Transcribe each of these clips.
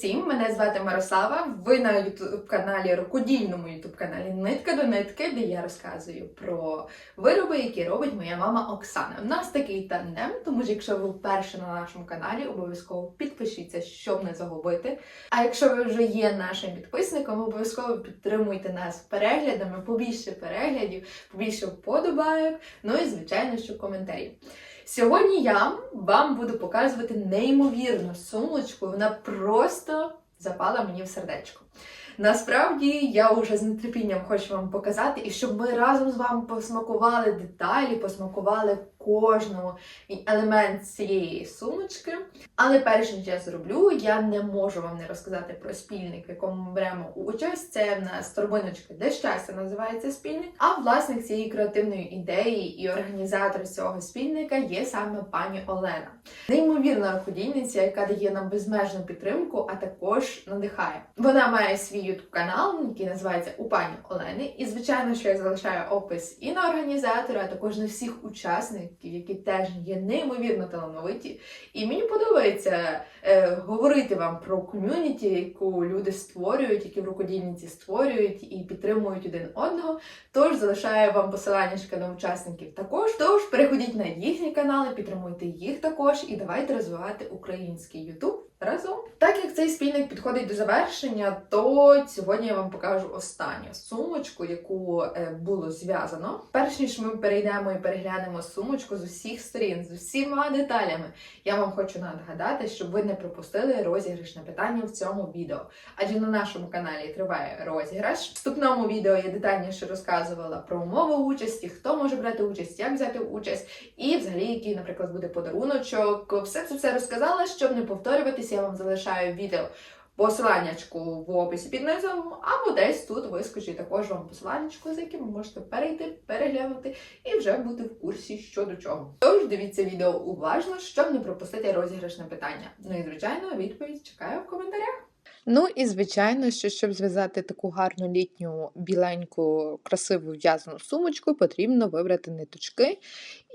усім! Мене звати Мирослава. Ви на ютуб каналі, рукодільному ютуб каналі Нитка до нитки, де я розказую про вироби, які робить моя мама Оксана. У нас такий тандем, тому що якщо ви вперше на нашому каналі, обов'язково підпишіться, щоб не загубити. А якщо ви вже є нашим підписником, обов'язково підтримуйте нас переглядами, побільше переглядів, побільше вподобайок, ну і звичайно, що коментарів. Сьогодні я вам буду показувати неймовірну сумочку. Вона просто запала мені в сердечко. Насправді я вже з нетерпінням хочу вам показати, і щоб ми разом з вами посмакували деталі, посмакували кожну елемент цієї сумочки. Але перш ніж я зроблю, я не можу вам не розказати про спільник, в якому ми беремо участь. Це в нас торбиночка де щастя називається спільник. А власник цієї креативної ідеї і організатор цього спільника є саме пані Олена. Неймовірна рукодільниця, яка дає нам безмежну підтримку, а також надихає. Вона має свій ютуб канал, який називається У пані Олени. І звичайно, що я залишаю опис і на організатора, а також на всіх учасників, які теж є неймовірно талановиті. І мені подобається е, говорити вам про ком'юніті, яку люди створюють, які в рукодільниці створюють і підтримують один одного. Тож залишаю вам посилання на учасників також. Тож переходіть на їхні канали, підтримуйте їх також і давайте розвивати український Ютуб разом. Так як цей спільник підходить до завершення, то сьогодні я вам покажу останню сумочку, яку е, було зв'язано. Перш ніж ми перейдемо і переглянемо сумочку з усіх сторін, з усіма деталями, я вам хочу нагадати, щоб ви не пропустили розіграшне питання в цьому відео. Адже на нашому каналі триває розіграш. В вступному відео я детальніше розказувала про умови участі, хто може брати участь, як взяти участь, і взагалі, який, наприклад, буде подаруночок. Все це все розказала, щоб не я вам залишаю відео. Посиланнячку в описі під низом, або десь тут вискочить також вам посиланнячку, за яким ви можете перейти, переглянути і вже бути в курсі що до чого. Тож дивіться відео уважно, щоб не пропустити розіграшне питання. Ну і звичайно, відповідь чекаю в коментарях. Ну і звичайно, що щоб зв'язати таку гарну літню біленьку, красиву в'язану сумочку, потрібно вибрати ниточки.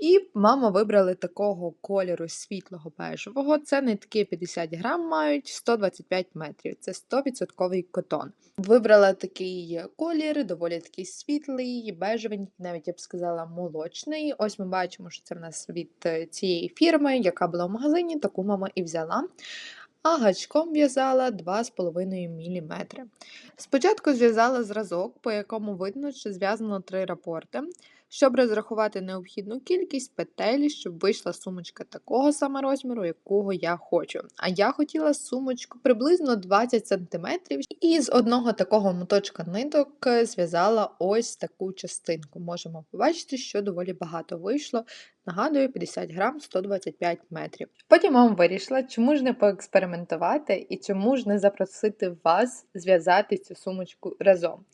І мама вибрали такого кольору світлого бежевого. Це нитки 50 грам мають 125 метрів. Це 100% котон. Вибрала такий колір, доволі такий світлий, бежевий, навіть я б сказала, молочний. Ось ми бачимо, що це в нас від е, цієї фірми, яка була в магазині, таку мама і взяла а гачком в'язала 2,5 мм. Спочатку зв'язала зразок, по якому видно, що зв'язано три рапорти, щоб розрахувати необхідну кількість петель, щоб вийшла сумочка такого саме розміру, якого я хочу. А я хотіла сумочку приблизно 20 см, і з одного такого моточка ниток зв'язала ось таку частинку. Можемо побачити, що доволі багато вийшло. Нагадую, 50 грам 125 метрів. Потім вам вирішила, чому ж не поекспериментувати і чому ж не запросити вас зв'язати цю сумочку разом.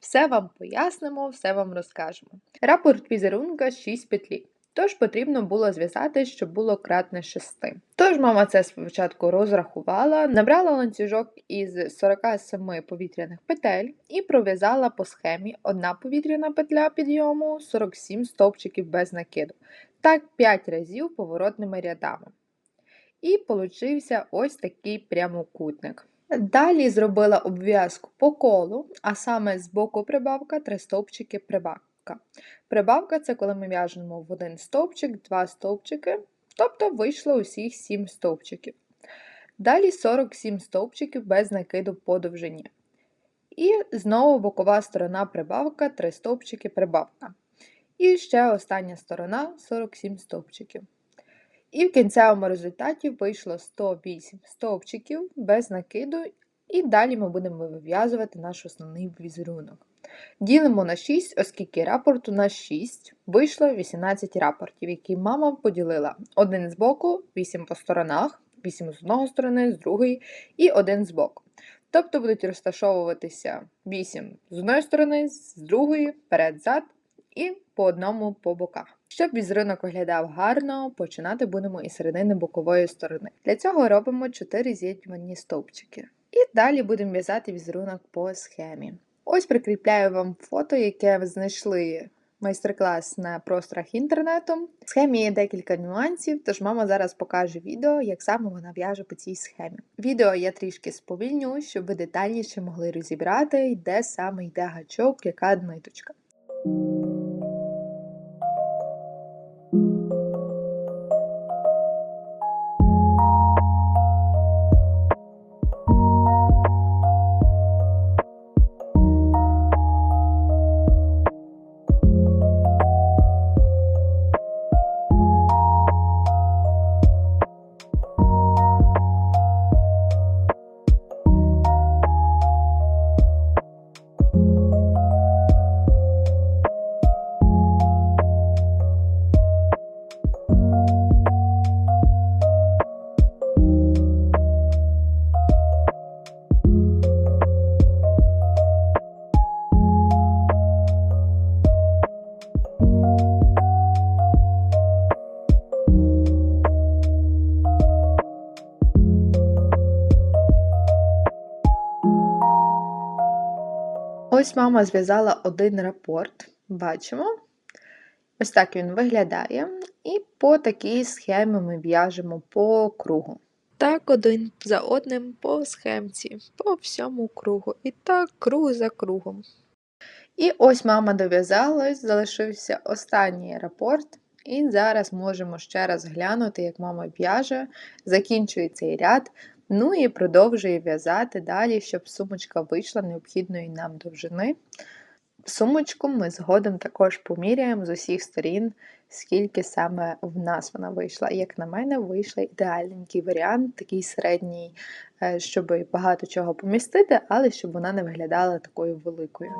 Все вам пояснимо, все вам розкажемо. Рапорт візерунка 6 петлі. Тож потрібно було зв'язати, щоб було кратне 6. Тож мама це спочатку розрахувала, набрала ланцюжок із 47 повітряних петель і пров'язала по схемі одна повітряна петля підйому, 47 стовпчиків без накиду. Так 5 разів поворотними рядами. І получився ось такий прямокутник. Далі зробила обв'язку по колу, а саме з боку прибавка 3 стовпчики прибавка. Прибавка це коли ми в'яжемо в один стовпчик, два стовпчики, тобто вийшло усіх 7 стовпчиків. Далі 47 стовпчиків без накиду по довжині. І знову бокова сторона прибавка, 3 стовпчики прибавка. І ще остання сторона 47 стовпчиків. І в кінцевому результаті вийшло 108 стовпчиків без накиду, і далі ми будемо вив'язувати наш основний візерунок. Ділимо на 6, оскільки рапорт у нас 6, вийшло 18 рапортів, які мама поділила. Один з боку, 8 по сторонах, 8 з одного сторони, з другої і один з боку. Тобто будуть розташовуватися 8 з одної сторони, з другої, перед-зад і по одному по боках. Щоб візерунок виглядав гарно, починати будемо із середини бокової сторони. Для цього робимо 4 з'єднювані стовпчики. І далі будемо в'язати візерунок по схемі. Ось прикріпляю вам фото, яке ви знайшли майстер-клас на просторах інтернету. В схемі є декілька нюансів, тож мама зараз покаже відео, як саме вона в'яже по цій схемі. Відео я трішки сповільню, щоб ви детальніше могли розібрати, де саме йде гачок, яка ниточка. Ось мама зв'язала один рапорт. Бачимо. Ось так він виглядає. І по такій схемі ми в'яжемо по кругу. Так, один за одним по схемці, по всьому кругу. І так, круг за кругом. І ось мама дов'язалась, залишився останній рапорт. І зараз можемо ще раз глянути, як мама в'яже, закінчує цей ряд, ну і продовжує в'язати далі, щоб сумочка вийшла необхідної нам довжини. Сумочку ми згодом також поміряємо з усіх сторін, скільки саме в нас вона вийшла. Як на мене, вийшла ідеальненький варіант, такий середній, е, щоб багато чого помістити, але щоб вона не виглядала такою великою.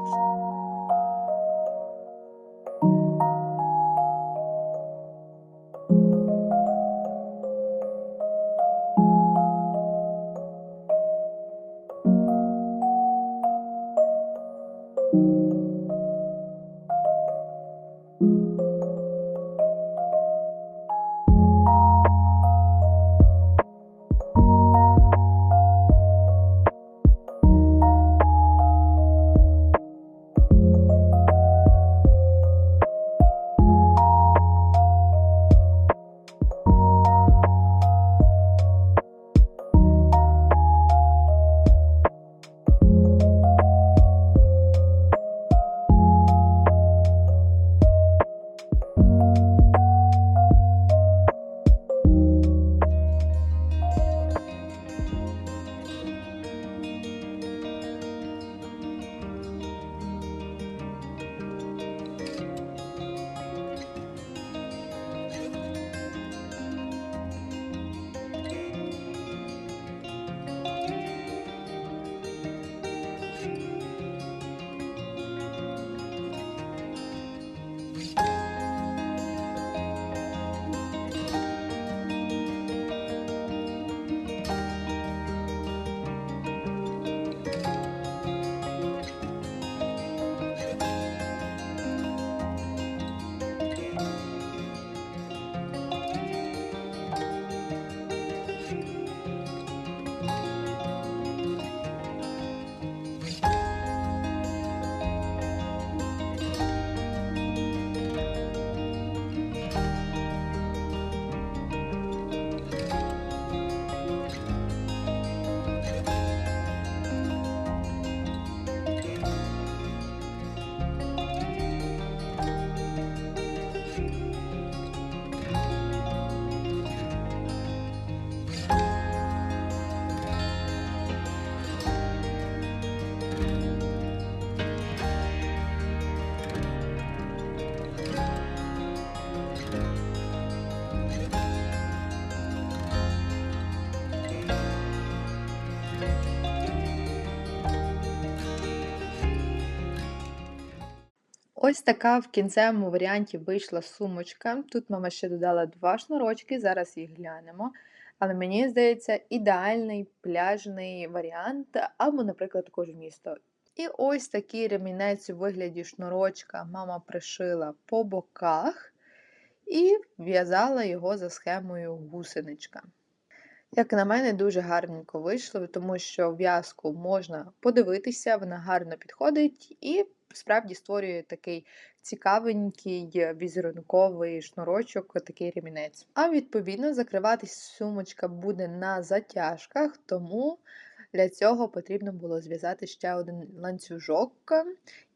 Ось така в кінцевому варіанті вийшла сумочка. Тут мама ще додала два шнурочки, зараз їх глянемо. Але мені здається, ідеальний пляжний варіант, або, наприклад, також місто. І ось такий ремінець у вигляді шнурочка мама пришила по боках і в'язала його за схемою гусеничка. Як на мене, дуже гарненько вийшло, тому що в'язку можна подивитися, вона гарно підходить і справді створює такий цікавенький візерунковий шнурочок, такий ремінець. А відповідно закриватись сумочка буде на затяжках, тому для цього потрібно було зв'язати ще один ланцюжок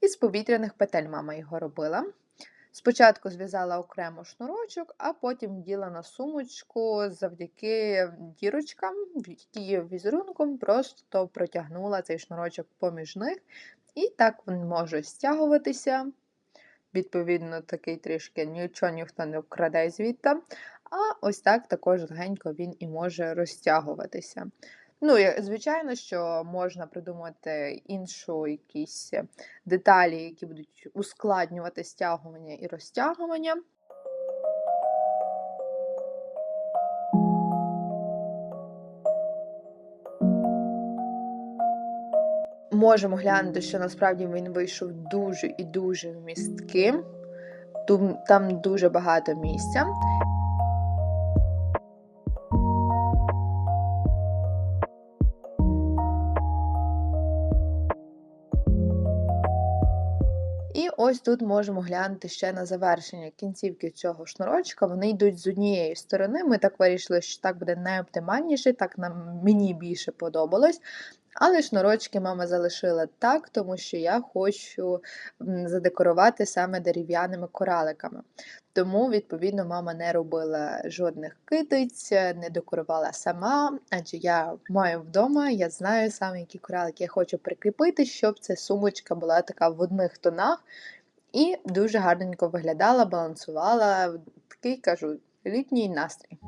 із повітряних петель. Мама його робила. Спочатку зв'язала окремо шнурочок, а потім діла на сумочку завдяки дірочкам, які візерунком просто протягнула цей шнурочок поміж них, і так він може стягуватися. Відповідно, такий трішки нічого ніхто не вкраде звідти. А ось так також легенько він і може розтягуватися. Ну, звичайно, що можна придумати іншу якісь деталі, які будуть ускладнювати стягування і розтягування. Можемо глянути, що насправді він вийшов дуже і дуже вмістким. Тум- Там дуже багато місця. І ось тут можемо глянути ще на завершення кінцівки цього шнурочка. Вони йдуть з однієї сторони. Ми так вирішили, що так буде найоптимальніше, так нам мені більше подобалось. Але шнурочки мама залишила так, тому що я хочу задекорувати саме дерев'яними кораликами. Тому, відповідно, мама не робила жодних китиць, не декорувала сама, адже я маю вдома, я знаю саме, які коралики я хочу прикріпити, щоб ця сумочка була така в одних тонах і дуже гарненько виглядала, балансувала. Такий кажу, літній настрій.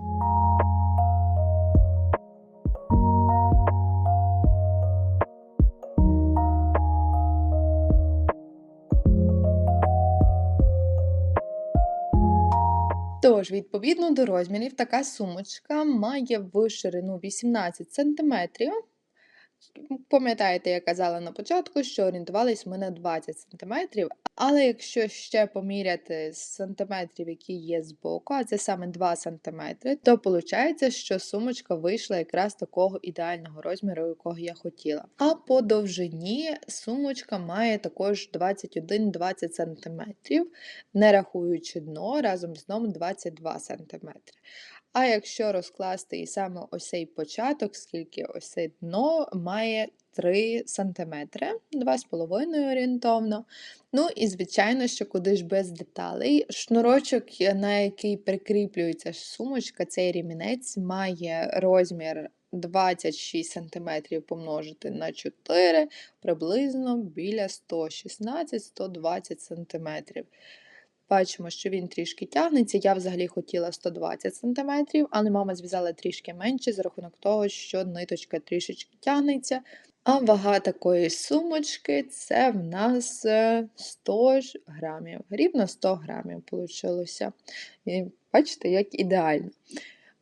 Тож, відповідно до розмірів, така сумочка має в ширину 18 см. Пам'ятаєте, я казала на початку, що орієнтувались ми на 20 см, але якщо ще поміряти з сантиметрів, які є збоку, а це саме 2 см, то виходить, що сумочка вийшла якраз такого ідеального розміру, якого я хотіла. А по довжині сумочка має також 21-20 см, не рахуючи дно, разом з дном 22 см. А якщо розкласти і саме ось цей початок, скільки ось це дно має 3 см, 2,5 орієнтовно. Ну і звичайно, що куди ж без деталей. Шнурочок, е, на який прикріплюється сумочка, цей ремінець має розмір 26 см помножити на 4, приблизно біля 116-120 см. Бачимо, що він трішки тягнеться. Я взагалі хотіла 120 см, але мама зв'язала трішки менше за рахунок того, що ниточка трішечки тягнеться. А вага такої сумочки це в нас е, 100 грамів. Рівно 100 грамів вийшло. І бачите, як ідеально.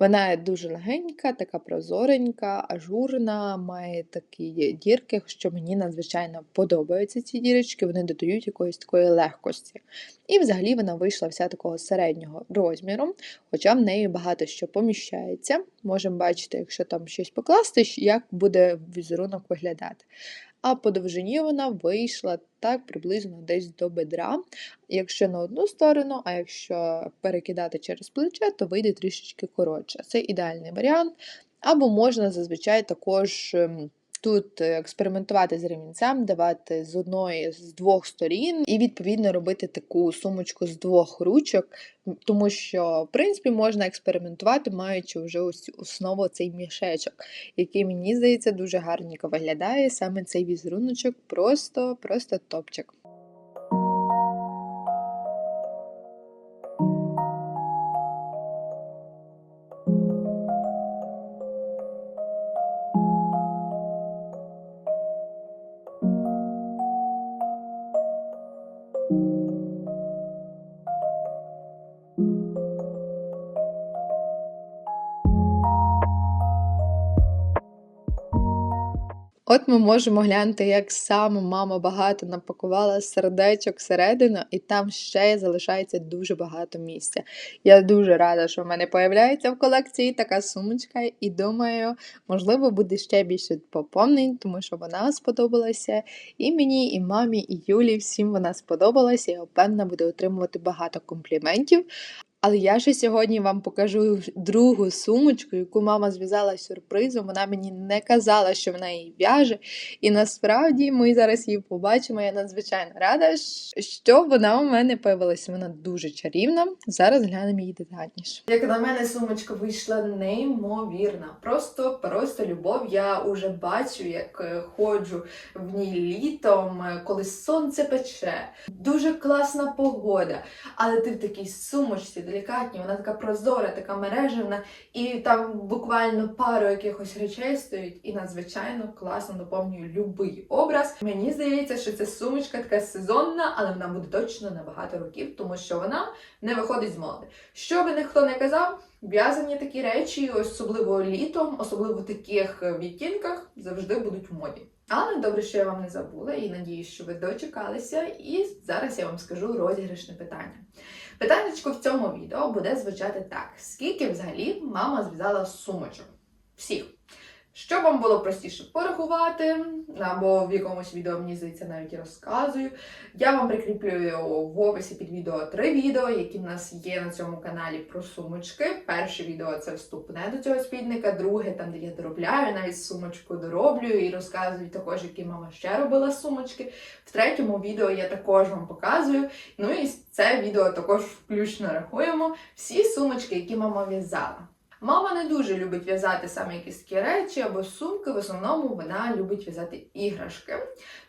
Вона дуже легенька, така прозоренька, ажурна, має такі дірки, що мені надзвичайно подобаються ці дірочки, вони додають якоїсь такої легкості. І взагалі вона вийшла вся такого середнього розміру, хоча в неї багато що поміщається. Можемо бачити, якщо там щось покласти, як буде візерунок виглядати. А по довжині вона вийшла так приблизно десь до бедра. Якщо на одну сторону, а якщо перекидати через плече, то вийде трішечки коротше. Це ідеальний варіант. Або можна зазвичай також ем, тут експериментувати з ремінцем, давати з одної, з двох сторін, і відповідно робити таку сумочку з двох ручок, тому що, в принципі, можна експериментувати, маючи вже ось основу цей мішечок, який, мені здається, дуже гарненько виглядає. Саме цей візеруночок просто, просто топчик. От ми можемо глянути, як саме мама багато напакувала сердечок всередину, і там ще залишається дуже багато місця. Я дуже рада, що в мене появляється в колекції така сумочка, і думаю, можливо, буде ще більше поповнень, тому що вона сподобалася і мені, і мамі, і Юлі. Всім вона сподобалася. Я впевнена, буде отримувати багато компліментів. Але я ще сьогодні вам покажу другу сумочку, яку мама зв'язала сюрпризом. Вона мені не казала, що вона її в'яже. І насправді ми зараз її побачимо. Я надзвичайно рада, що вона у мене появилася. Вона дуже чарівна. Зараз глянемо її детальніше. Як на мене, сумочка вийшла неймовірна. Просто просто любов. Я уже бачу, як е, ходжу в ній літом, е, коли сонце пече. Дуже класна погода. Але ти в такій сумочці делікатній, вона така прозора, така мережевна, і там буквально пару якихось речей стоїть, і надзвичайно класно доповнює любий образ. Мені здається, що ця сумочка така сезонна, але вона буде точно на багато років, тому що вона не виходить з моди. Що би ніхто не казав, в'язані такі речі, особливо літом, особливо в таких відтінках, завжди будуть в моді. Але добре, що я вам не забула, і надіюсь, що ви дочекалися. І зараз я вам скажу розіграшне питання. Питаннячко в цьому відео буде звучати так: скільки взагалі мама зв'язала сумочок? Всіх. Щоб вам було простіше порахувати, або в якомусь відео, мені здається, навіть розказую. Я вам прикріплюю в описі під відео три відео, які в нас є на цьому каналі про сумочки. Перше відео це вступне до цього спідника, друге, там, де я доробляю, навіть сумочку дороблюю і розказую також, які мама ще робила сумочки. В третьому відео я також вам показую. Ну і це відео також включно рахуємо всі сумочки, які мама в'язала. Мама не дуже любить в'язати саме якісь такі речі або сумки. В основному вона любить в'язати іграшки.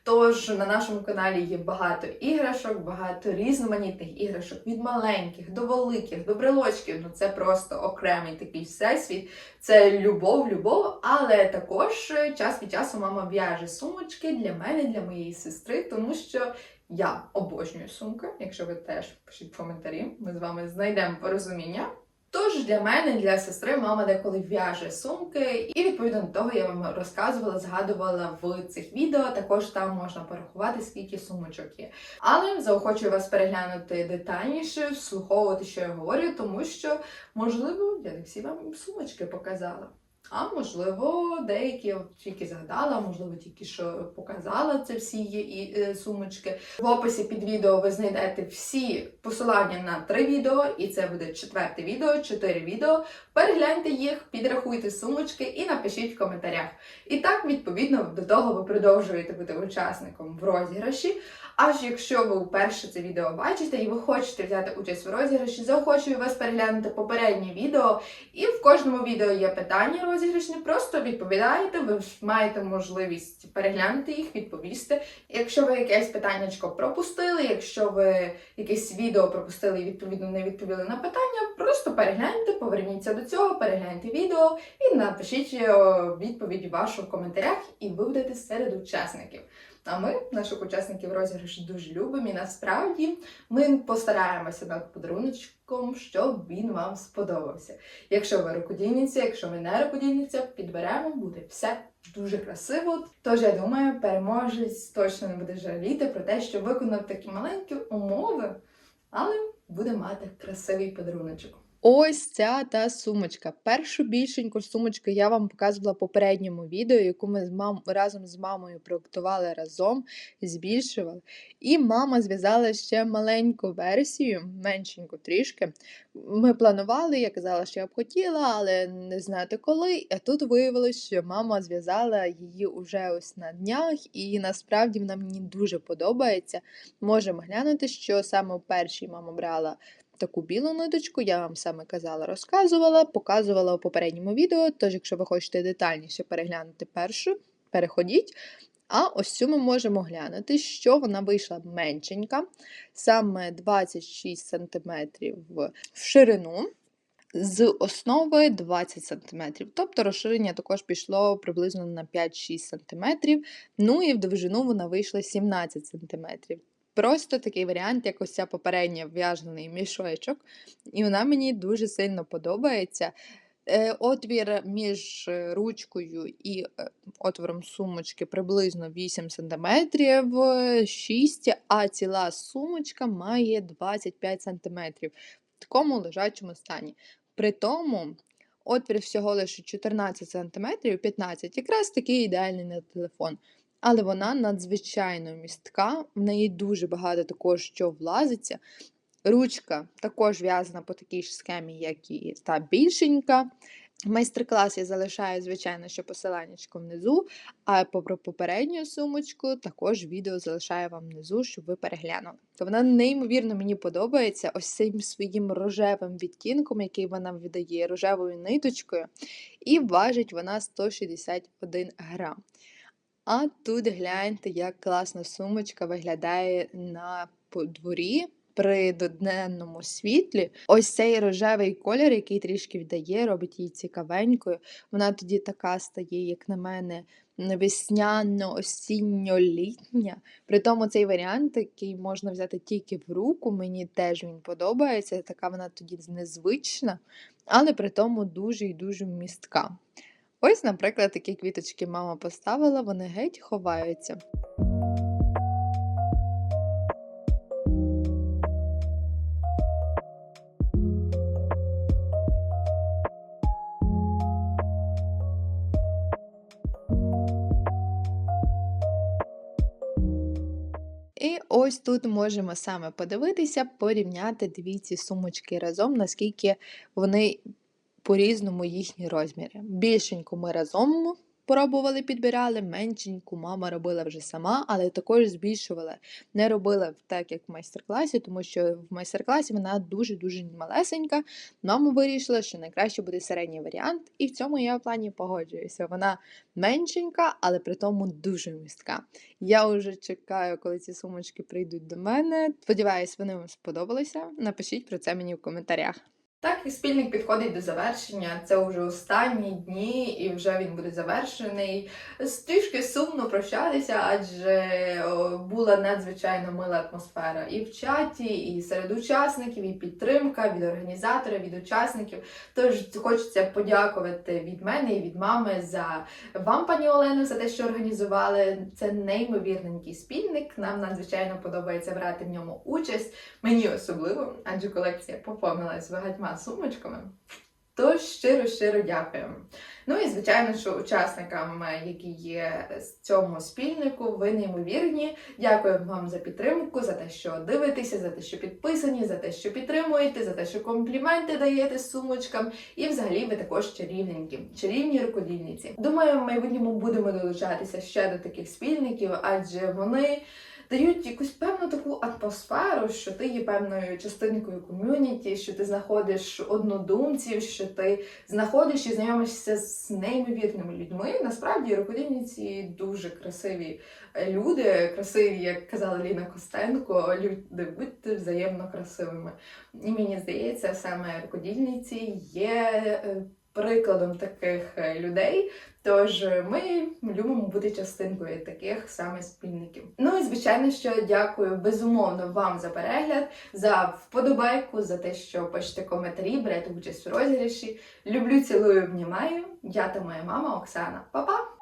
Тож на нашому каналі є багато іграшок, багато різноманітних іграшок від маленьких до великих, до брелочків. Ну це просто окремий такий всесвіт. Це любов, любов, але також е, час від часу мама в'яже сумочки для мене, для моєї сестри, тому що. Я обожнюю сумки. Якщо ви теж пишіть коментарі, ми з вами знайдемо порозуміння. Тож для мене, для сестри, мама деколи в'яже сумки, і відповідно до того я вам розказувала, згадувала в цих відео. Також там можна порахувати, скільки сумочок є. Але заохочую вас переглянути детальніше, вслуховувати, що я говорю, тому що, можливо, я не всі вам сумочки показала. А можливо, деякі тільки згадала, можливо, тільки що показала це всі є і е, сумочки. В описі під відео ви знайдете всі посилання на три відео, і це буде четверте відео, чотири відео. Перегляньте їх, підрахуйте сумочки і напишіть в коментарях. І так, відповідно, до того ви продовжуєте бути учасником в розіграші. Аж якщо ви вперше це відео бачите і ви хочете взяти участь в розіграші, заохочую вас переглянути попереднє відео. І в кожному відео є питання розіграшні. Просто відповідаєте, ви маєте можливість переглянути їх, відповісти. Якщо ви якесь питаннячко пропустили, якщо ви якесь відео пропустили і відповідно не відповіли на питання, просто перегляньте, поверніться до цього, перегляньте відео і напишіть е, відповідь вашу в коментарях, і ви будете серед учасників. А ми наших учасників розіграшу дуже любимо і насправді ми постараємося над подаруночком, щоб він вам сподобався. Якщо ви рукодільниця, якщо ви не рукодільниця, підберемо, буде все дуже красиво. Тож я думаю, переможець точно не буде жаліти про те, що виконав такі маленькі умови, але буде мати красивий подаруночок. Ось ця та сумочка. Першу більшеньку сумочку я вам показувала в попередньому відео, яку ми з мам... разом з мамою проектували разом, збільшували. І мама зв'язала ще маленьку версію, меншеньку трішки. Ми планували, я казала, що я б хотіла, але не знати коли. А тут виявилось, що мама зв'язала її уже ось на днях, і насправді вона мені дуже подобається. Можемо глянути, що саме першій мама брала таку білу ниточку, я вам саме казала, розказувала, показувала у попередньому відео. Тож, якщо ви хочете детальніше переглянути першу, переходіть. А ось цю ми можемо глянути, що вона вийшла меншенька, саме 26 см в ширину. З основи 20 см. Тобто розширення також пішло приблизно на 5-6 см. Ну і в довжину вона вийшла 17 см. Просто такий варіант, як ось ця попередня в'яжений мішочок. І вона мені дуже сильно подобається. Е, Отвір між ручкою і е, отвором сумочки приблизно 8 см, 6, а ціла сумочка має 25 см в такому лежачому стані. При тому отвір всього лише 14 см, 15 якраз такий ідеальний на телефон. Але вона надзвичайно містка, в неї дуже багато також що влазиться. Ручка також в'язана по такій ж схемі, як і та більшенька. Майстер-клас я залишаю, звичайно, що посиланнячко внизу, а про попередню сумочку також відео залишаю вам внизу, щоб ви переглянули. То вона неймовірно мені подобається ось цим своїм рожевим відтінком, який вона видає рожевою ниточкою, і важить вона 161 грам. А тут гляньте, як класно сумочка виглядає на дворі при доденному світлі. Ось цей рожевий колір, який трішки вдає, робить її цікавенькою. Вона тоді така стає, як на мене, весняно-осінньо-літня. При тому цей варіант, який можна взяти тільки в руку, мені теж він подобається. Така вона тоді незвична, але при тому дуже і дуже містка. Ось, наприклад, такі квіточки мама поставила, вони геть ховаються. І ось тут можемо саме подивитися, порівняти дві ці сумочки разом, наскільки вони по-різному їхні розміри. Більшеньку ми разом пробували, підбирали, меншеньку мама робила вже сама, але також збільшувала. Не робила так, як в майстер-класі, тому що в майстер-класі вона дуже-дуже малесенька. Мама вирішила, що найкраще буде середній варіант, і в цьому я в плані погоджуюся. Вона меншенька, але при тому дуже містка. Я вже чекаю, коли ці сумочки прийдуть до мене. Сподіваюсь, вони вам сподобалися. Напишіть про це мені в коментарях. Так, і спільник підходить до завершення. Це вже останні дні, і вже він буде завершений. Трішки сумно прощатися, адже була надзвичайно мила атмосфера і в чаті, і серед учасників, і підтримка від організатора, від учасників. Тож хочеться подякувати від мене і від мами за вам, пані Олено, за те, що організували. Це неймовірненький спільник. Нам надзвичайно подобається брати в ньому участь. Мені особливо, адже колекція поповнилась багатьма сумочками. Тож щиро-щиро дякуємо. Ну і звичайно, що учасникам, які є з цьому спільнику, ви неймовірні. Дякую вам за підтримку, за те, що дивитеся, за те, що підписані, за те, що підтримуєте, за те, що компліменти даєте сумочкам. І взагалі ви також чарівненькі, чарівні рукодільниці. Думаю, в майбутньому будемо долучатися ще до таких спільників, адже вони дають якусь певну таку атмосферу, що ти є певною частинкою ком'юніті, що ти знаходиш однодумців, що ти знаходиш і знайомишся з неймовірними людьми. Насправді рукодільниці дуже красиві е, люди, красиві, як казала Ліна Костенко, люди будьте взаємно красивими. І мені здається, саме рукодільниці є. Е, Прикладом таких е, людей, тож ми любимо бути частинкою таких саме спільників. Ну і звичайно, що дякую безумовно вам за перегляд, за вподобайку, за те, що пишете коментарі, берете участь у розіграші. Люблю, цілую, обнімаю. Я та моя мама Оксана. Па-па!